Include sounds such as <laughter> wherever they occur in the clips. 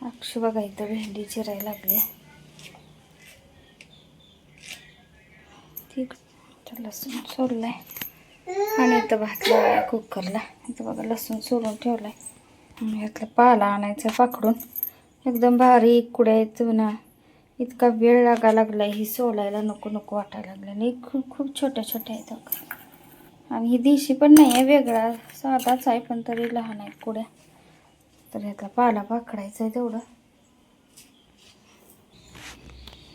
अक्षु बघा इथं भेंडी चिरायला लागली. ठीक लसूण सोडलाय आणि इथं भात लावलाय कुकरला. इथं बघा लसूण सोडून ठेवलाय. आणि यातला पाला आणायचा पाकडून. एकदम बारीक कुड्या येतो ना. इतका वेळ लागा लागलाय ही सोलायला नको नको वाटायला लागलं आणि खूप खूप छोट्या छोट्या आहेत आणि ही देशी पण नाही आहे वेगळा साधाच आहे पण तरी लहान आहेत कुड्या. तर ह्यातला पाला पाकडायचा आहे तेवढं.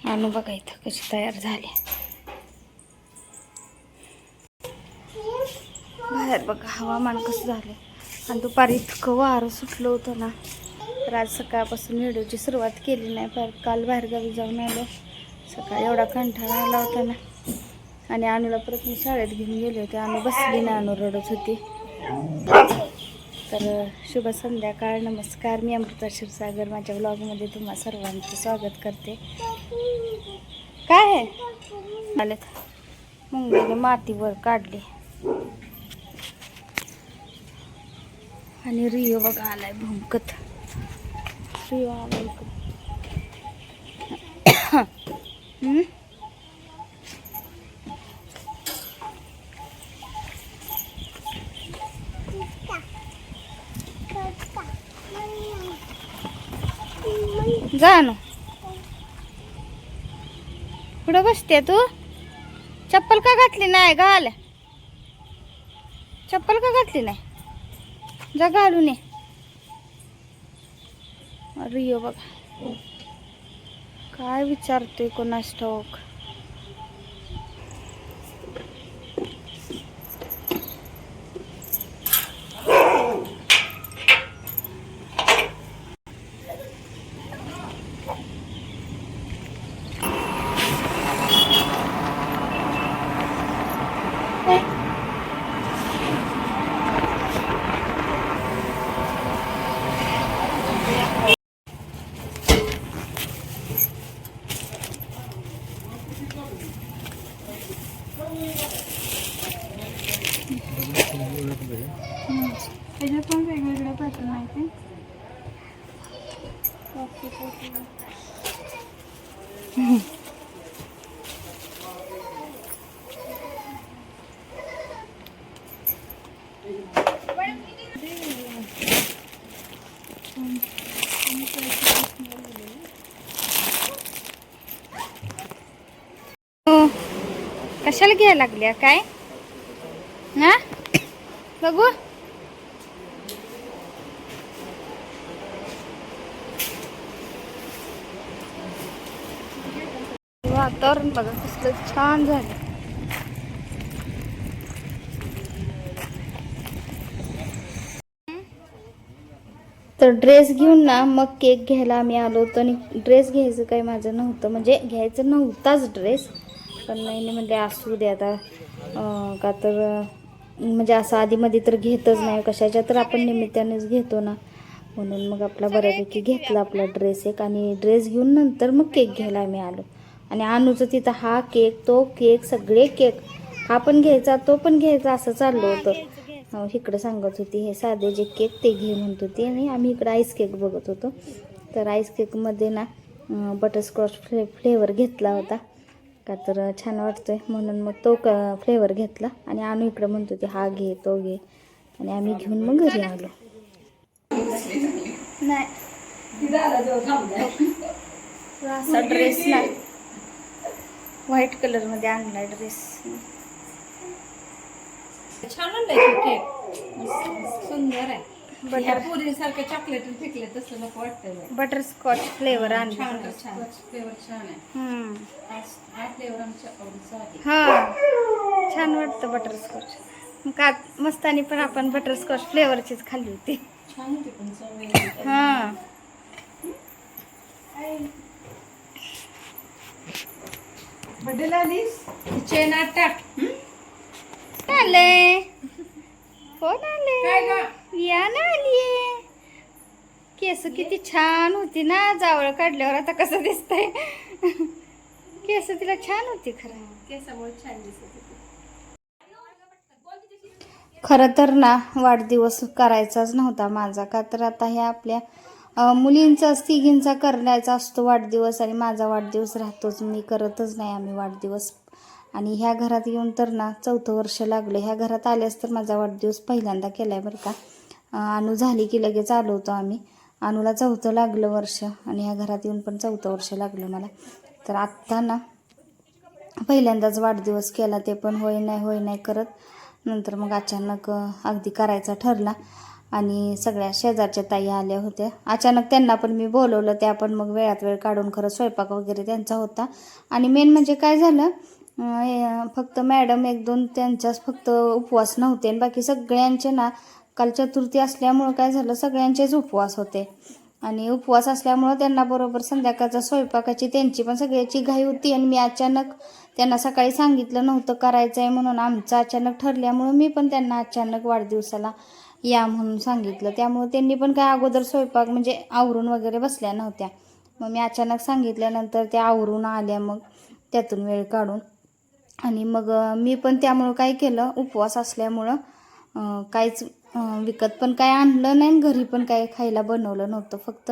आणू बघा इथं कशी तयार झाली. बाहेर बघा हवामान कसं झालं आणि दुपारी इतकं वारं सुटलं होतं ना. तर आज सकाळपासून व्हिडिओची सुरुवात केली नाही पर काल बाहेरगावी जाऊन आलो. सकाळी एवढा कंठाळा आला होता ना. आणि अनुला परत मी शाळेत घेऊन गेले होते. अनु बसली ना अनु रडत होती. तर शुभ संध्याकाळ नमस्कार. मी अमृता क्षीरसागर. माझ्या ब्लॉगमध्ये तुम्हा सर्वांचं स्वागत करते. काय आहे? आलेत. मुंगीने मातीवर काढली. आणि रिओ बघा आलाय भुंकत. रिओ आलाय. <coughs> इकडं. कुठं बसते तू. चप्पल का घातली नाही घाल चप्पल का घातली नाही? जा घालून ये. अरे बघा. काय विचारतोय कोणास ठाऊक त्याच्यात पण वेगवेगळे पॅटर्न आहे हो. कशाला घ्यायला लागल्या? काय? ना बघू. वातावरण बघा कसलं छान झालं. तर ड्रेस घेऊन ना मग केक घ्यायला आम्ही आलो होतो आणि ड्रेस घ्यायचं काही माझं नव्हतं. म्हणजे घ्यायचं नव्हताच ड्रेस. पण नाही म्हणजे असू दे आता. का तर म्हणजे असं आधीमध्ये तर घेतच नाही कशाच्या तर आपण निमित्तानेच घेतो ना. म्हणून मग आपला बऱ्यापैकी घेतला आपला ड्रेस एक आणि ड्रेस घेऊन नंतर मग केक घ्यायला आम्ही आलो. आणि अनुचं तिथं हा केक तो केक सगळे केक हा पण घ्यायचा तो पण घ्यायचा असं चाललं होतं. इकडं सांगत होती हे साधे जे केक ते घे म्हणत होती आणि आम्ही इकडं आईस केक बघत होतो. तर आईस केकमध्ये ना बटरस्कॉच फ्ले फ्लेवर घेतला होता. का तर छान वाटतोय. म्हणून मग तो क फ्लेवर घेतला. आणि आणू इकडं म्हणत होती हा घे तो घे. आणि आम्ही घेऊन मग घरी आलो. नाही. असा ड्रेस नाही. व्हाईट कलरमध्ये आणलाय ड्रेस छान आणलाय सुंदर आहे. बटर पुरीसारखं चॉकलेट फेकले तसं नको वाटतं बटरस्कॉच फ्लेवर छान आणला. छान. फ्लेवर छान आहे. हम्म. हा- हा फ्लेवर आमच्या आवडीचा आहे. हा. छान वाटतं बटरस्कॉच का मस्तानी पण आपण बटरस्कॉच फ्लेवरचीच खाल्ली होती. छान होती पण चव. हा. बड्डेला आलीस चेन आत टाक आले. कोण काय आले ग या ना आलीये. केस किती छान होती ना जावळ काढल्यावर आता कसं दिसतंय. केस तिला छान होती खरं. केसामुळे छान दिसत खरं तर ना वाढदिवस करायचाच नव्हता माझा. का तर आता ह्या आपल्या अं, मुलींचाच तिघींचा करण्याचा असतो वाढदिवस आणि माझा वाढदिवस राहतोच. मी करतच नाही आम्ही वाढदिवस. आणि ह्या घरात येऊन तर ना चौथं वर्ष लागलं. ह्या घरात आल्यास तर माझा वाढदिवस पहिल्यांदा केला आहे बरं का. अनु झाली की लगेच आलो होतो आम्ही. अनुला चौथं लागलं वर्ष आणि ह्या घरात येऊन पण चौथं वर्ष लागलं मला. तर आत्ता ना पहिल्यांदाच वाढदिवस केला ते पण होय नाही होय नाही करत. नंतर मग अचानक अगदी करायचा ठरला आणि सगळ्या शेजारच्या ताई आल्या होत्या. अचानक त्यांना पण मी बोलवलं त्या पण मग वेळात वेळ काढून खरं स्वयंपाक वगैरे त्यांचा होता. आणि मेन म्हणजे काय झालं फक्त मॅडम एक दोन त्यांच्याच फक्त उपवास नव्हते आणि बाकी सगळ्यांचे ना काल चतुर्थी असल्यामुळं काय झालं? सगळ्यांचेच उपवास होते. आणि उपवास असल्यामुळं त्यांना बरोबर संध्याकाळचा स्वयंपाकाची त्यांची पण सगळ्याची घाई होती. आणि मी अचानक त्यांना सकाळी सांगितलं नव्हतं करायचं आहे म्हणून आमचं अचानक ठरल्यामुळं मी पण त्यांना अचानक वाढदिवसाला या म्हणून सांगितलं. त्यामुळं त्यांनी पण काय अगोदर स्वयंपाक म्हणजे आवरून वगैरे बसल्या नव्हत्या. मग मी अचानक सांगितल्यानंतर त्या आवरून आल्या मग त्यातून वेळ काढून. आणि मग मी पण त्यामुळं काय केलं? उपवास असल्यामुळं काहीच विकत पण काय आणलं नाही घरी पण काय खायला बनवलं नव्हतं फक्त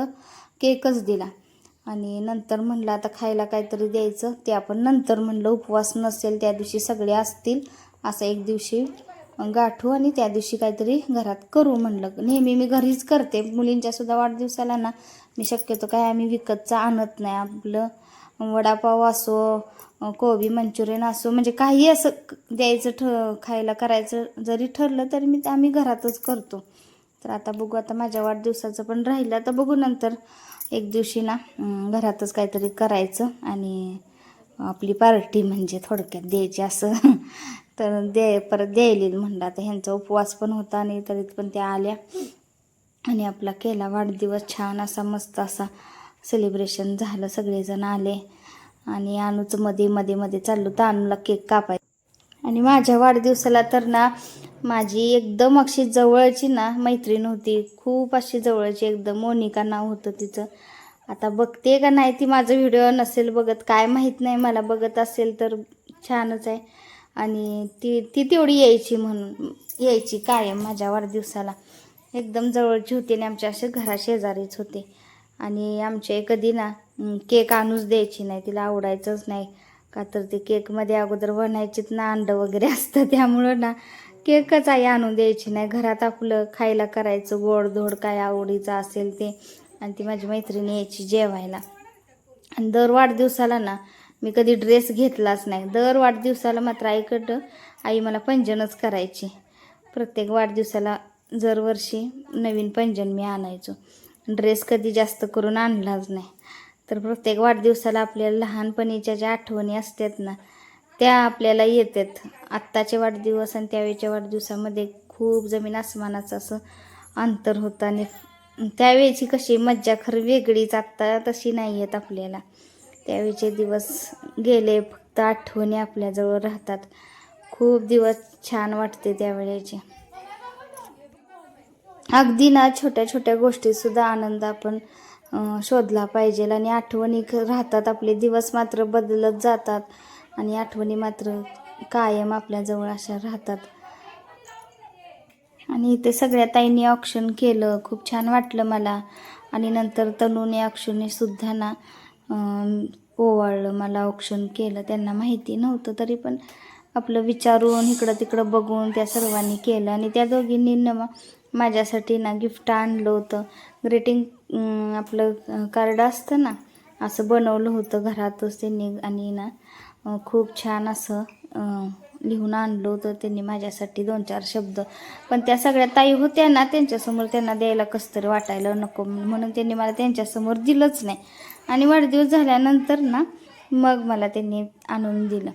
केकच दिला. आणि नंतर म्हणलं आता खायला काहीतरी द्यायचं ते आपण नंतर म्हणलं उपवास नसेल त्या दिवशी सगळे असतील असं एक दिवशी गाठू आणि त्या दिवशी काहीतरी घरात करू म्हणलं. नेहमी मी घरीच करते मुलींच्या सुद्धा वाढदिवसाला ना मी शक्यतो काय आम्ही विकतचं आणत नाही. आपलं वडापाव असो कोबी मंचुरियन असो म्हणजे काही असं द्यायचं ठ खायला करायचं जरी ठरलं तरी मी ते आम्ही घरातच करतो. तर आता बघू आता माझ्या वाढदिवसाचं पण राहिलं आता बघू नंतर. एक दिवशी ना घरातच काहीतरी करायचं आणि आपली पार्टी म्हणजे थोडक्यात द्यायची असं. <laughs> तर दे परत द्यायला म्हणलं. आता ह्यांचा उपवास पण होता आणि तरी पण त्या आल्या. आणि आपला केला वाढदिवस छान असा मस्त असा सेलिब्रेशन झालं. सगळेजण आले. आणि अनुचं मध्ये मध्ये मध्ये चाललो तर अनुला केक कापाय आणि माझ्या वाढदिवसाला तर ना माझी एकदम अशी जवळची ना मैत्रीण होती. खूप अशी जवळची एकदम मोनिका नाव होतं तिचं. आता बघते का नाही ती माझं व्हिडिओ नसेल बघत काय माहीत नाही मला बघत असेल तर छानच आहे. आणि ती ती तेवढी यायची म्हणून यायची कायम माझ्या वाढदिवसाला. एकदम जवळची होती आणि आमच्या असे घराशेजारीच होते. आणि आमचे कधी ना केक आणूच द्यायची नाही तिला आवडायचंच नाही. का तर ते केकमध्ये अगोदर बनायचीच ना अंडं वगैरे असतं त्यामुळं ना केकच आई आणून द्यायची नाही. घरात आपलं खायला करायचं गोड धोड काय आवडीचं असेल ते. आणि ती माझी मैत्रिणी यायची जेवायला. आणि दर वाढदिवसाला ना मी कधी ड्रेस घेतलाच नाही. दर वाढदिवसाला मात्र आईकडं आई मला पंजनच करायची. प्रत्येक वाढदिवसाला दरवर्षी नवीन पंजन मी आणायचो. ड्रेस कधी जास्त करून आणलाच नाही. तर प्रत्येक वाढदिवसाला आपल्याला लहानपणीच्या ज्या आठवणी असतात ना त्या आपल्याला येतात. आत्ताचे वाढदिवस आणि त्यावेळेच्या वाढदिवसामध्ये खूप जमीन आसमानाचं असं अंतर होतं आणि त्यावेळेची कशी मज्जा खरं वेगळीच आत्ता तशी नाही येत आपल्याला. त्यावेळेचे दिवस गेले फक्त आठवणी आपल्याजवळ राहतात. खूप दिवस छान वाटते त्यावेळेचे. अगदी ना छोट्या छोट्या गोष्टीसुद्धा आनंद आपण शोधला पाहिजे आणि आठवणी राहतात. आपले दिवस मात्र बदलत जातात आणि आठवणी मात्र कायम आपल्याजवळ अशा राहतात. आणि इथे सगळ्या ताईंनी ऑप्शन केलं. खूप छान वाटलं मला. आणि नंतर तनूने ऑप्शनने सुद्धा ना ओवाळलं. मला ऑप्शन केलं. त्यांना माहिती नव्हतं तरी पण आपलं विचारून इकडं तिकडं बघून त्या सर्वांनी केलं. आणि त्या दोघींनी न माझ्यासाठी ना गिफ्ट आणलं होतं. ग्रीटिंग आपलं कार्ड असतं ना असं बनवलं होतं घरातच त्यांनी. आणि ना खूप छान असं लिहून आणलं होतं त्यांनी माझ्यासाठी दोन चार शब्द. पण त्या सगळ्या ताई होत्या ना त्यांच्यासमोर त्यांना द्यायला कसं तरी वाटायला नको. म्हणून त्यांनी मला त्यांच्यासमोर दिलंच नाही. आणि वाढदिवस झाल्यानंतर ना मग मला त्यांनी आणून दिलं.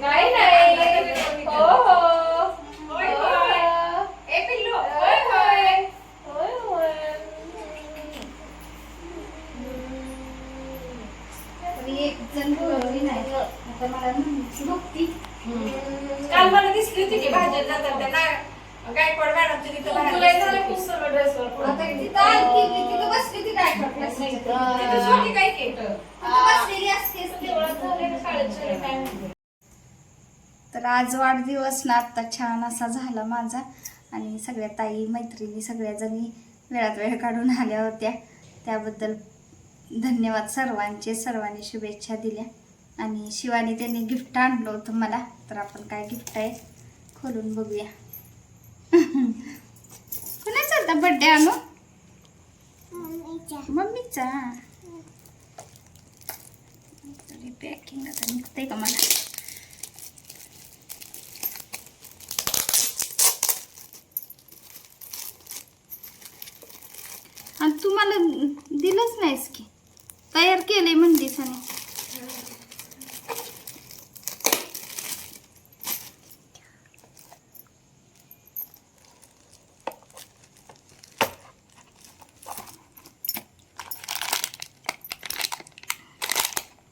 नाही नाही हो हो एक जण बोलवली नाही आता मला म्हणती बघती काल मला दिसली होती की भाज्यात जातात त्यांना गायकवाड तिथं बाहेर दिसली होती. आता तिथं आलती की तिथं बसली ती काय तिथं सोनी काय की? बसलेली. शाळेत तर आज वाढदिवस ना आत्ता छान असा झाला माझा. आणि सगळ्या ताई मैत्रिणी सगळ्या जणी वेळात वेळ काढून आल्या होत्या. त्याबद्दल धन्यवाद सर्वांचे सर्वांनी शुभेच्छा दिल्या. आणि शिवानी त्यांनी गिफ्ट आणलं होतं मला. तर आपण काय गिफ्ट आहे खोलून बघूया. <laughs> कुणाचा होता बड्डे आणू? मम्मीचा. तरी पॅकिंग आता निघतंय का मला? आणि तू मला दिलंच नाहीस की. तयार केलंय म्हणलीस आणि.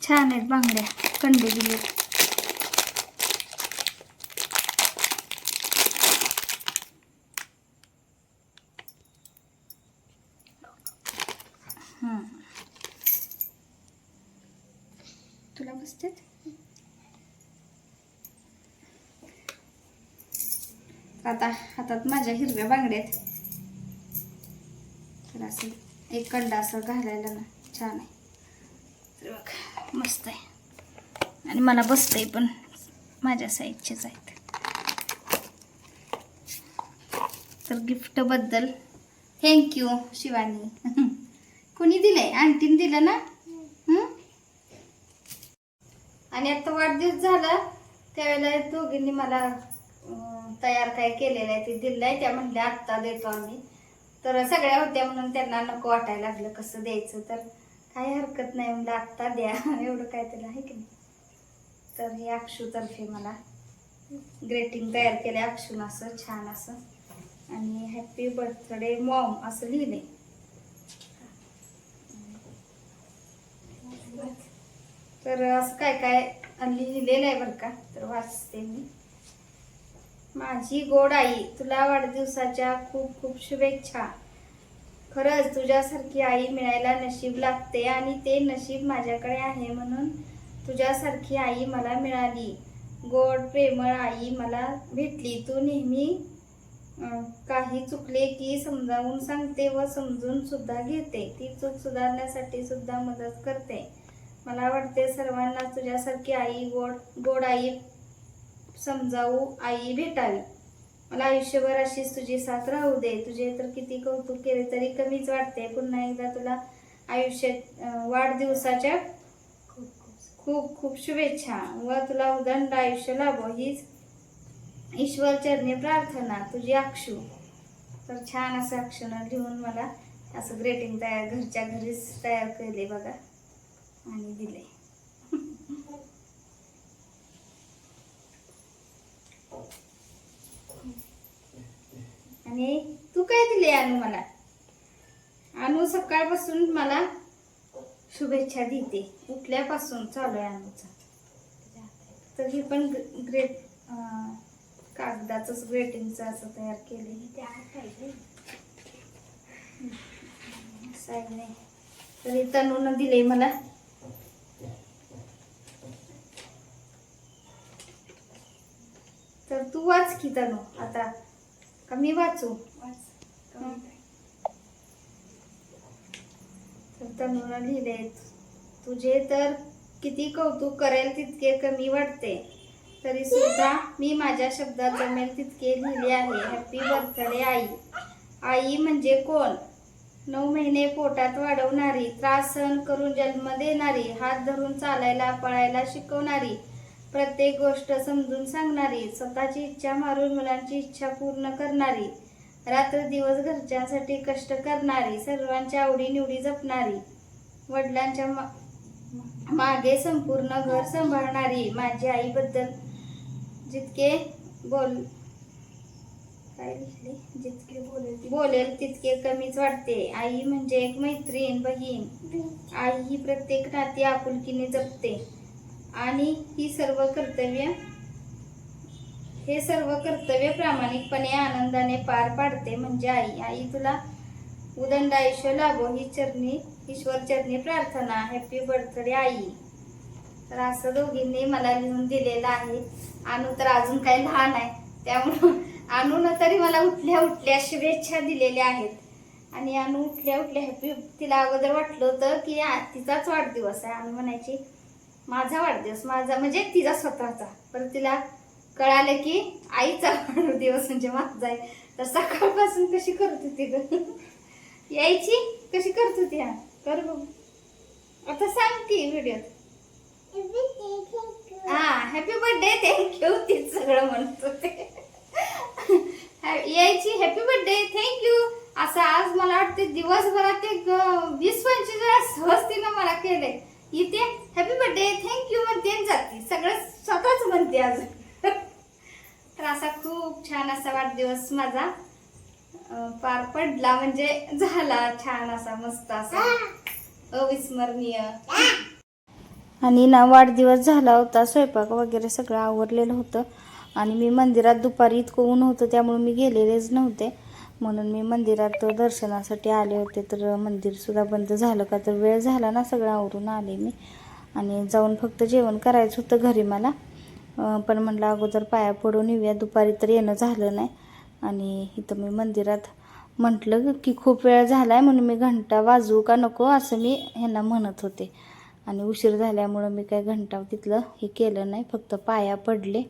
छान आहेत बांगड्या कंडे दिले तुला आता हातात माझ्या हिरव्या बांगड्या आहेत. तर असं एक कंडा असं घालायला ना छान आहे. मस्त आहे. आणि मला बसतंय पण माझ्या साईजचेच आहेत. तर गिफ्टबद्दल थँक्यू शिवानी. <laughs> कोणी दिलंय? आंटीने दिलं ना? आणि आता वाढदिवस झाला त्यावेळेला दोघींनी मला तयार काय केलेलं आहे ते दिलं आहे त्या म्हणल्या आत्ता देतो आम्ही. तर सगळ्या होत्या म्हणून त्यांना नको वाटायला लागलं कसं द्यायचं तर. काही हरकत नाही म्हणलं आत्ता द्या. <laughs> एवढं काय त्याला आहे की नाही? तर हे अक्षूतर्फे मला ग्रेटिंग तयार केले अक्षून असं छान असं. आणि हॅपी बर्थडे मॉम असं लिहिले तर असं काय काय लिहिलेलं आहे बरं का? तर वाचते मी. माझी गोड आई तुला वाढदिवसाच्या खूप खूप शुभेच्छा. खरंच तुझ्यासारखी आई मिळायला नशीब लागते आणि ते नशीब माझ्याकडे आहे म्हणून तुझ्यासारखी आई मला मिळाली. गोड प्रेमळ आई मला भेटली. तू नेहमी काही चुकले की समजावून सांगते व समजून सुद्धा घेते. ती चूक सुधारण्यासाठी सुद्धा मदत करते. मला वाटते सर्वांना तुझ्यासारखी आई गोड गोड आई समजावू आई भेटावी. मला आयुष्यभर अशीच तुझी साथ राहू दे. तुझे तर किती कौतुक केले तरी कमीच वाटते. पुन्हा एकदा तुला आयुष्य वाढदिवसाच्या खूप खूप शुभेच्छा व तुला उदंड आयुष्य लाभो. हीच ईश्वर चरणी प्रार्थना तुझी अक्षू तर छान असं अक्षुनं लिहून मला असं ग्रेटिंग तयार घरच्या घरीच तयार केले बघा. आणि दिले. आणि तू काय दिले अनु मला? अनु सकाळपासून मला शुभेच्छा देते. उठल्यापासून चालू आहे अनुचा तर हे पण ग- ग्रेट कागदाचंच ग्रेटिंगचं असं तयार केले साईड नाही. तरी तनून दिले मला. तर तू वाच की तनू आता. का मी वाचू? तनूला लिहिले तुझे तर किती कौतुक करेल तितके कमी वाटते. तरी सुद्धा मी माझ्या शब्दात जमेल तितके लिहिले आहे. हॅपी बर्थडे आई. आई म्हणजे कोण? नऊ महिने पोटात वाढवणारी त्रास सहन करून जन्म देणारी हात धरून चालायला पळायला शिकवणारी प्रत्येक गोष्ट समजून सांगणारी स्वतःची इच्छा मारून मुलांची इच्छा पूर्ण करणारी रात्र दिवस घरच्यांसाठी कष्ट करणारी सर्वांच्या आवडीनिवडी जपणारी वडिलांच्या मा- मागे संपूर्ण घर सांभाळणारी माझी आईबद्दल जितके बोल काय लिहिले? जितके बोलेल बोलेल तितके कमीच वाटते. आई म्हणजे एक मैत्रीण बहीण. आई ही प्रत्येक नाती आपुलकीने जपते. आणि ही सर्व कर्तव्य हे सर्व कर्तव्य प्रामाणिकपणे आनंदाने पार पाडते म्हणजे आई. आई तुला उदंड आयुष्य लाभो ही चरणी ईश्वर चरणी प्रार्थना. हॅपी बर्थडे आई. तर असं दोघींनी मला लिहून दिलेलं आहे. अनु तर अजून काही लहान आहे. त्यामुळं अनुनं तरी मला उठल्या उठल्या शुभेच्छा दिलेल्या आहेत. आणि अनु उठल्या उठल्या हॅपी तिला अगोदर वाटलं होतं की तिचाच वाढदिवस आहे. अनु म्हणायची माझा वाढदिवस माझा म्हणजे तिचा स्वतःचा. पण तिला कळालं की आईचा वाढदिवस म्हणजे माझा आहे. तर सकाळपासून कशी करत होती ग? यायची? कशी करत होती हा? कर बघ. आता सांग की व्हिडिओत. हा हॅपी बर्थडे थँक्यू तीच सगळं म्हणत होते हॅ- यायची हॅपी बर्थडे थँक्यू असं आज मला वाटते दिवसभरात एक वीस पंचवीस वेळा सहज तिनं मला केलंय. इथे हॅपी बर्थडे थँक्यू म्हणते आणि जाते. सगळं स्वतःच म्हणते आज तर असा खूप छान असा वाढदिवस माझा पार पडला म्हणजे झाला छान असा मस्त असा. अविस्मरणीय. आणि ना वाढदिवस झाला होता स्वयंपाक वगैरे सगळं आवरलेलं होतं. आणि मी मंदिरात दुपारी इतकं ऊन होतं त्यामुळे मी गेलेलेच नव्हते. म्हणून मी मंदिरात दर्शनासाठी आले होते तर मंदिरसुद्धा बंद झालं का? तर वेळ झाला ना सगळं आवरून आले मी. आणि जाऊन फक्त जेवण करायचं होतं घरी मला. पण म्हणलं अगोदर पाया पडून येऊया दुपारी तर येणं झालं नाही. आणि इथं मी मंदिरात म्हटलं की खूप वेळ झाला आहे म्हणून मी घंटा वाजवू का नको असं मी ह्यांना म्हणत होते. आणि उशीर झाल्यामुळं मी काय घंटा तिथलं हे केलं नाही फक्त पाया पडले.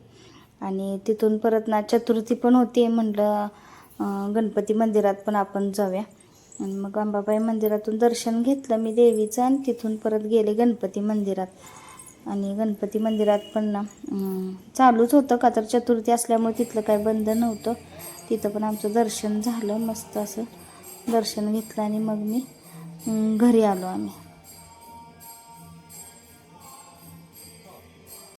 आणि तिथून परत ना चतुर्थी पण होती म्हटलं गणपती मंदिरात पण आपण जाऊया. आणि मग अंबाबाई मंदिरातून दर्शन घेतलं. मी देवीचं आणि तिथून परत गेले गणपती मंदिरात. आणि गणपती मंदिरात पण ना चालूच होतं. का तर चतुर्थी असल्यामुळे तिथलं काही बंद नव्हतं. तिथं पण आमचं दर्शन झालं. मस्त असं दर्शन घेतलं आणि मग मी घरी आलो आम्ही.